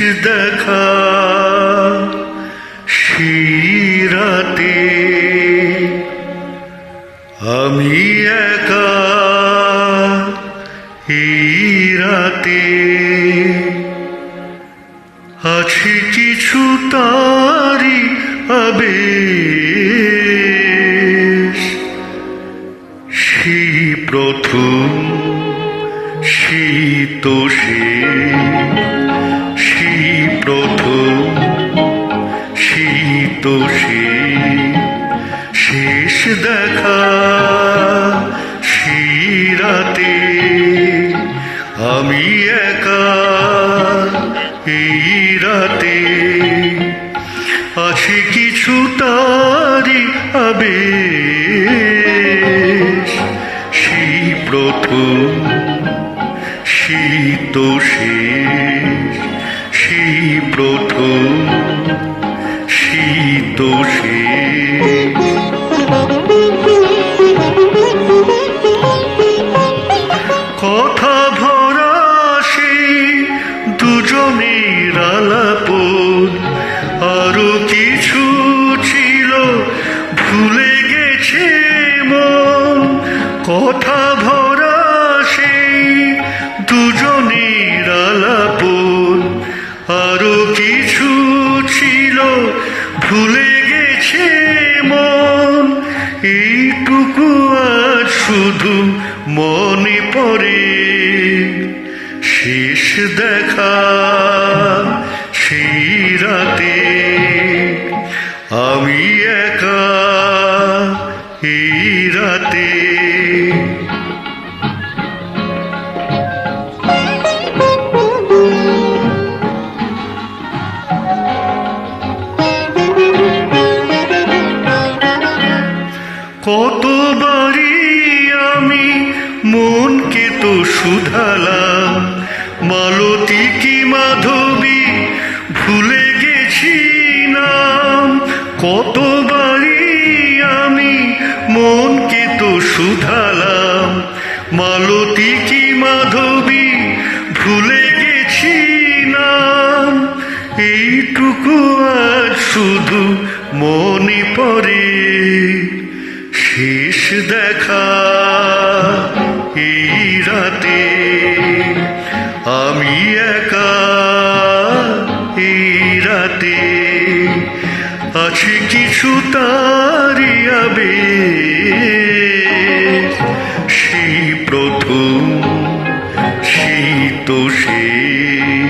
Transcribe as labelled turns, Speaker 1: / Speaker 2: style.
Speaker 1: দেখা শিরাতে। আমি একা এই আছে কিছু তারি আবেশ। সেই প্রথম শীত সে সে শেষ দেখা শিরাতে। আমি একা এই রাতে। আছে কিছু তারি আবেশ। সেই প্রথম শীত শেষ। সেই প্রথম শেষ কথা ভরা সেই দুজনের আলাপন। আরও কিছু ভুলে গেছে মন। কথা ভরা সেই দুজনের আলাপন। আরও কিছু ছিল ভুলে গেছে মন, এইটুকু আর শুধু মনে পড়ে। শেষ দেখা সেই রাতে আমি একা এই রাতে। কতবারই আমি মনকে তো শুধালাম। মালতী কি মাধবী ভুলে গেছি নাম কতবারই আমি মনকে তো শুধালাম। মালতী কি মাধবী ভুলে গেছি নাম এইটুকু আর শুধু মনে পড়ে। শেষ দেখা এই রাতে। আমি একা এই রাতে। আছে কিছু তারি আবেশ। সেই প্রথম, সেই শেষ।